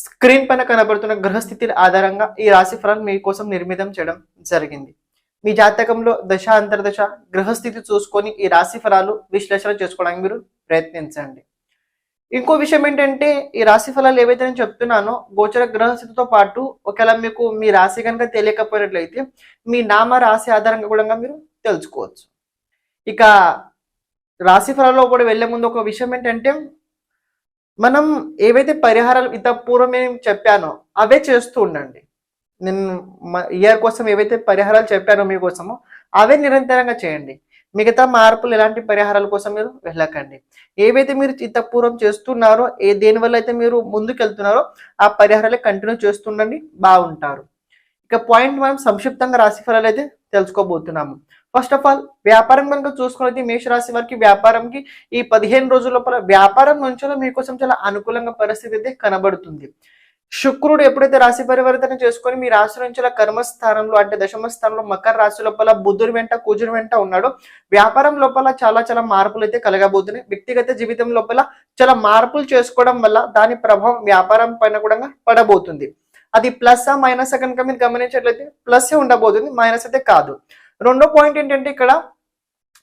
Screen పైన కనబడుతున్న గ్రహస్థితి ఆధారంగా ఈ రాశి ఫలాలు మీకోసం నిర్మితం చేయడం జరిగింది. మీ జాతకంలో దశ అంతర్దశ గ్రహస్థితి చూసుకొని ఈ రాశి ఫలాలు విశ్లేషణ చేసుకోవడానికి మీరు ప్రయత్నించండి. ఇంకో విషయం ఏంటంటే ఈ రాశి ఫలాలు ఏవైతే నేను చెప్తున్నానో గోచర గ్రహస్థితితో పాటు ఒకవేళ మీకు మీ రాశి కనుక తెలియకపోయినట్లయితే మీ నామ రాశి ఆధారంగా కూడా మీరు తెలుసుకోవచ్చు. ఇక రాశి ఫలాల్లో కూడా వెళ్ళే ముందు ఒక విషయం ఏంటంటే మనం ఏవైతే పరిహారాలు ఇంత పూర్వం నేను చెప్పానో అవే చేస్తూ ఉండండి. నేను ఇయర్ కోసం ఏవైతే పరిహారాలు చెప్పానో మీకోసమో అవే నిరంతరంగా చేయండి. మిగతా మార్పులు ఎలాంటి పరిహారాల కోసం మీరు వెళ్ళకండి. ఏవైతే మీరు ఇంత పూర్వం చేస్తున్నారో ఏ దేని వల్ల అయితే మీరు ముందుకెళ్తున్నారో ఆ పరిహారాలు కంటిన్యూ చేస్తుండండి బాగుంటారు. ఇక పాయింట్ మనం సంక్షిప్తంగా రాశిఫలాలు అయితే తెలుసుకోబోతున్నాము. ఫస్ట్ ఆఫ్ ఆల్ వ్యాపారం కనుక చూసుకున్నది మేషరాశి వారికి వ్యాపారంకి ఈ పదిహేను రోజుల లోపల వ్యాపారం నుంచి మీకోసం చాలా అనుకూలంగా పరిస్థితి అయితే కనబడుతుంది. శుక్రుడు ఎప్పుడైతే రాశి పరివర్తన చేసుకొని మీ రాశి నుంచి కర్మస్థానంలో అంటే దశమ స్థానంలో మకర రాశి లోపల బుద్ధుడి వెంట కుజుడి వెంట ఉన్నాడో. వ్యాపారం లోపల చాలా చాలా మార్పులు అయితే కలగబోతున్నాయి. వ్యక్తిగత జీవితం లోపల చాలా మార్పులు చేసుకోవడం వల్ల దాని ప్రభావం వ్యాపారం పైన కూడా పడబోతుంది. అది ప్లస్ మైనస్ కనుక మీరు గమనించినట్లయితే ప్లస్ ఉండబోతుంది మైనస్ అయితే కాదు. రెండో పాయింట్ ఏంటంటే ఇక్కడ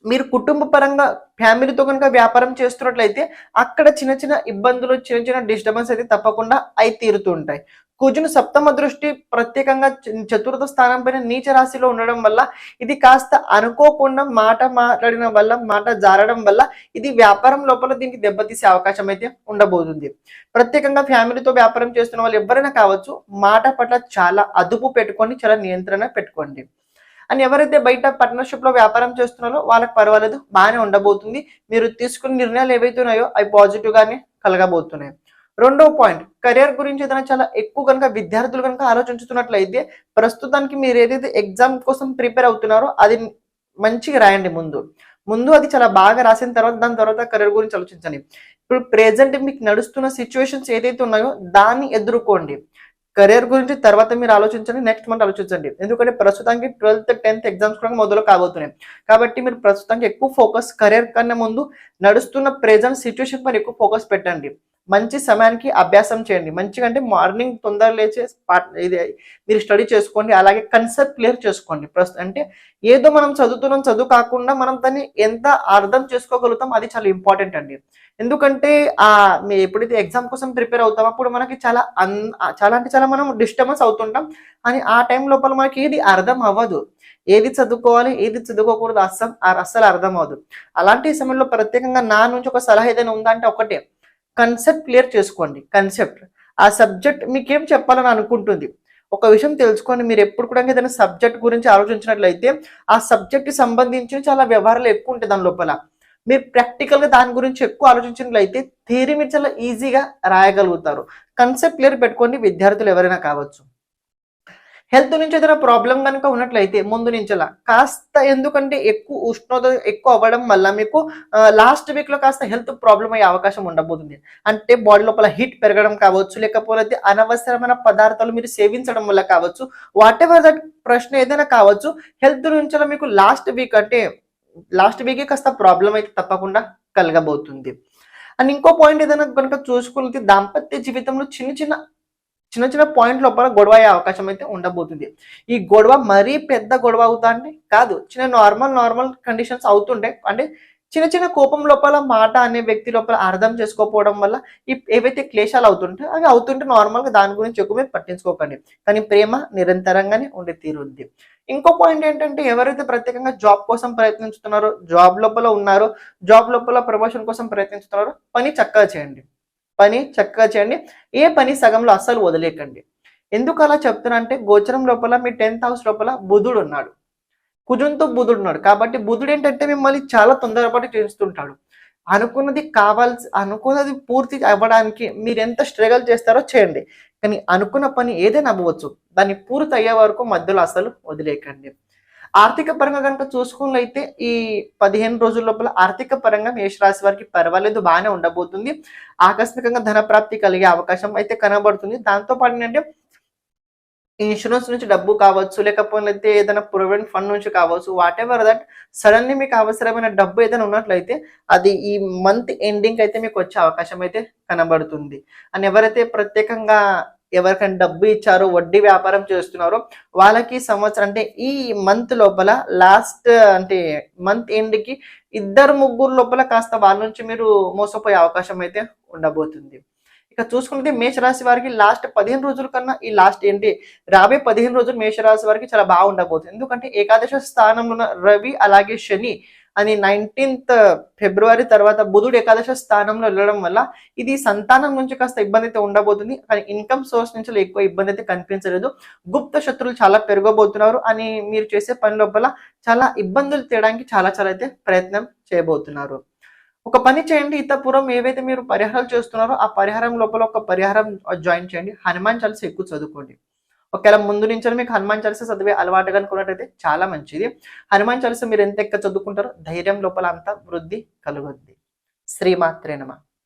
మీరు కుటుంబ పరంగా ఫ్యామిలీతో కనుక వ్యాపారం చేస్తున్నట్లయితే అక్కడ చిన్న చిన్న ఇబ్బందులు చిన్న చిన్న డిస్టర్బెన్స్ అయితే తప్పకుండా అయి తీరుతుంటాయి కుజును సప్తమ దృష్టి ప్రత్యేకంగా చతుర్థ స్థానం పైన నీచ రాశిలో ఉండడం వల్ల ఇది కాస్త అనుకోకుండా మాట మాట్లాడిన వల్ల మాట జారడం వల్ల ఇది వ్యాపారం లోపల దీనికి దెబ్బతీసే అవకాశం అయితే ఉండబోతుంది. ప్రత్యేకంగా ఫ్యామిలీతో వ్యాపారం చేస్తున్న వాళ్ళు ఎవరైనా కావచ్చు మాట పట్ల చాలా అదుపు పెట్టుకొని చాలా నియంత్రణ పెట్టుకోండి. అని ఎవరైతే బయట పార్ట్నర్షిప్లో వ్యాపారం చేస్తున్నారో వాళ్ళకి పర్వాలేదు బాగానే ఉండబోతుంది. మీరు తీసుకున్న నిర్ణయాలు ఏవైతే ఉన్నాయో అవి పాజిటివ్ గానే కలగబోతున్నాయి. రెండో పాయింట్ కెరియర్ గురించి ఏదైనా చాలా ఎక్కువ కనుక విద్యార్థులు కనుక ఆలోచించుతున్నట్లయితే ప్రస్తుతానికి మీరు ఏదైతే ఎగ్జామ్ కోసం ప్రిపేర్ అవుతున్నారో అది మంచిగా రాయండి ముందు. ముందు అది చాలా బాగా రాసిన తర్వాత దాని తర్వాత కెరీర్ గురించి ఆలోచించండి. ఇప్పుడు ప్రెజెంట్ మీకు నడుస్తున్న సిచ్యువేషన్స్ ఏదైతే ఉన్నాయో దాన్ని ఎదుర్కోండి. కెరీర్ గురించి తర్వాత మీరు ఆలోచించండి నెక్స్ట్ మంత్ ఆలోచించండి. ఎందుకంటే ప్రస్తుతానికి ట్వెల్త్ టెన్త్ ఎగ్జామ్స్ కూడా మొదలు కాబోతున్నాయి. కాబట్టి మీరు ప్రస్తుతానికి ఎక్కువ ఫోకస్ కెరీర్ కన్నా ముందు నడుస్తున్న ప్రెజెంట్ సిచ్యువేషన్ పైన ఎక్కువ ఫోకస్ పెట్టండి. మంచి సమయానికి అభ్యాసం చేయండి. మంచిగా అంటే మార్నింగ్ తొందర లేచే ఇది మీరు స్టడీ చేసుకోండి. అలాగే కన్సెప్ట్ క్లియర్ చేసుకోండి. ప్రస్తుతం అంటే ఏదో మనం చదువుతున్నాం చదువు కాకుండా మనం దాన్ని ఎంత అర్థం చేసుకోగలుగుతాం అది చాలా ఇంపార్టెంట్ అండి. ఎందుకంటే ఆ మేము ఎప్పుడైతే ఎగ్జామ్ కోసం ప్రిపేర్ అవుతాం అప్పుడు మనకి చాలా అన్ చాలా అంటే చాలా మనం డిస్టర్బెన్స్ అవుతుంటాం. అని ఆ టైం లోపల మనకి ఏది అర్థం అవ్వదు. ఏది చదువుకోవాలి ఏది చదువుకోకూడదు అస్సం అస్సలు అర్థం అవ్వదు. అలాంటి సమయంలో ప్రత్యేకంగా నా నుంచి ఒక సలహా ఏదైనా ఉందా అంటే ఒకటే. కన్సెప్ట్ క్లియర్ చేసుకోండి. కన్సెప్ట్ ఆ సబ్జెక్ట్ మీకేం చెప్పాలని అనుకుంటుంది? ఒక విషయం తెలుసుకోండి మీరు ఎప్పుడు కూడా ఏదైనా సబ్జెక్ట్ గురించి ఆలోచించినట్లయితే ఆ సబ్జెక్ట్ సంబంధించిన చాలా వ్యవహారాలు ఎక్కువ ఉంటాయి దాని లోపల. మీరు ప్రాక్టికల్గా దాని గురించి ఎక్కువ ఆలోచించినట్లయితే థియరీ మీరు చాలా ఈజీగా రాయగలుగుతారు. కన్సెప్ట్ క్లియర్ పెట్టుకోండి విద్యార్థులు ఎవరైనా కావచ్చు. హెల్త్ నుంచి ఏదైనా ప్రాబ్లం కనుక ఉన్నట్లయితే ముందు నుంచలా. కాస్త ఎందుకంటే ఎక్కువ ఉష్ణోగ్రత ఎక్కువ అవ్వడం వల్ల మీకు లాస్ట్ వీక్లో కాస్త హెల్త్ ప్రాబ్లం అయ్యే అవకాశం ఉండబోతుంది. అంటే బాడీ లోపల హీట్ పెరగడం కావచ్చు లేకపోతే అనవసరమైన పదార్థాలు మీరు సేవించడం వల్ల కావచ్చు వాట్ ఎవర్ దట్ ప్రశ్న ఏదైనా కావచ్చు హెల్త్ నుంచి మీకు లాస్ట్ వీక్ అంటే లాస్ట్ వీక్ కాస్త ప్రాబ్లం అయితే తప్పకుండా కలగబోతుంది. అండ్ ఇంకో పాయింట్ ఏదైనా కనుక చూసుకుంటే దాంపత్య జీవితంలో చిన్న చిన్న చిన్న చిన్న పాయింట్ లోపల గొడవ అయ్యే అవకాశం అయితే ఉండబోతుంది. ఈ గొడవ మరీ పెద్ద గొడవ అవుతా అంటే కాదు చిన్న నార్మల్ నార్మల్ కండిషన్స్ అవుతుండే అంటే చిన్న చిన్న కోపం లోపల మాట అనే వ్యక్తి లోపల అర్థం చేసుకోకపోవడం వల్ల ఈ ఏవైతే క్లేశాలు అవుతుంటే అవి అవుతుంటే నార్మల్గా దాని గురించి ఎక్కువ మీరు పట్టించుకోకండి. కానీ ప్రేమ నిరంతరంగానే ఉండి తీరుద్ది. ఇంకో పాయింట్ ఏంటంటే ఎవరైతే ప్రత్యేకంగా జాబ్ కోసం ప్రయత్నిస్తున్నారో జాబ్ లోపల ఉన్నారో జాబ్ లోపల ప్రమోషన్ కోసం ప్రయత్నిస్తున్నారో పని చక్కగా చేయండి. పని చక్కగా చేయండి. ఏ పని సగంలో అస్సలు వదిలేకండి. ఎందుకు అలా చెప్తున్నా అంటే గోచరం లోపల మీ టెన్త్ హౌస్ లోపల బుధుడు ఉన్నాడు. కుజుంతో బుధుడు ఉన్నాడు. కాబట్టి బుధుడు ఏంటంటే మిమ్మల్ని చాలా తొందరపాటు చేస్తుంటాడు. అనుకున్నది కావాల్సి అనుకున్నది పూర్తి అవ్వడానికి మీరు ఎంత స్ట్రగల్ చేస్తారో చేయండి. కానీ అనుకున్న పని ఏదైనా అవ్వచ్చు. దాన్ని పూర్తి అయ్యే వరకు మధ్యలో అసలు వదిలేకండి. ఆర్థిక పరంగా కనుక చూసుకున్నట్లయితే ఈ పదిహేను రోజుల లోపల ఆర్థిక పరంగా మేషరాశి వారికి పర్వాలేదు బాగానే ఉండబోతుంది. ఆకస్మికంగా ధన ప్రాప్తి కలిగే అవకాశం అయితే కనబడుతుంది. దాంతో పాటు ఏంటంటే ఇన్సూరెన్స్ నుంచి డబ్బు కావచ్చు లేకపోతే ఏదైనా ప్రొవిడెంట్ ఫండ్ నుంచి కావచ్చు వాట్ ఎవర్ దట్ సడన్లీ మీకు అవసరమైన డబ్బు ఏదైనా ఉన్నట్లయితే అది ఈ మంత్ ఎండింగ్ అయితే మీకు వచ్చే అవకాశం అయితే కనబడుతుంది. అని ఎవరైతే ప్రత్యేకంగా ఎవరికైనా డబ్బు ఇచ్చారో వడ్డీ వ్యాపారం చేస్తున్నారో వాళ్ళకి సంవత్సరం అంటే ఈ మంత్ లోపల లాస్ట్ అంటే మంత్ ఎండ్కి ఇద్దరు ముగ్గురు లోపల కాస్త వాళ్ళ నుంచి మీరు మోసపోయే అవకాశం అయితే ఉండబోతుంది. ఇక చూసుకుంటే మేషరాశి వారికి లాస్ట్ పదిహేను రోజుల కన్నా ఈ లాస్ట్ ఏంటి? రాబోయే పదిహేను రోజులు మేషరాశి వారికి చాలా బాగుండబోతుంది. ఎందుకంటే ఏకాదశ స్థానంలో ఉన్న రవి అలాగే శని అని నైన్టీన్త్ ఫిబ్రవరి తర్వాత బుధుడు ఏకాదశ స్థానంలో వెళ్ళడం వల్ల ఇది సంతానం నుంచి కాస్త ఇబ్బంది అయితే ఉండబోతుంది. కానీ ఇన్కమ్ సోర్స్ నుంచి ఎక్కువ ఇబ్బంది అయితే కనిపించలేదు. గుప్త శత్రులు చాలా పెరగబోతున్నారు అని మీరు చేసే పని లోపల చాలా ఇబ్బందులు తీయడానికి చాలా చాలా అయితే ప్రయత్నం చేయబోతున్నారు. ఒక పని చేయండి ఇతపురం ఏవైతే మీరు పరిహారాలు చేస్తున్నారో ఆ పరిహారం లోపల ఒక పరిహారం జాయిన్ చేయండి. హనుమాన్ చాలీసా ఎక్కువ చదువుకోండి. ఒకవేళ ముందు నుంచి మీకు హనుమాన్ చాలీసా చదివే అలవాటు అనుకున్నట్టయితే చాలా మంచిది. హనుమాన్ చాలీసా మీరు ఎంత ఎక్కువ చదువుకుంటారో ధైర్యం లోపల అంతా వృద్ధి కలుగుద్ది. శ్రీమాత్రేనమా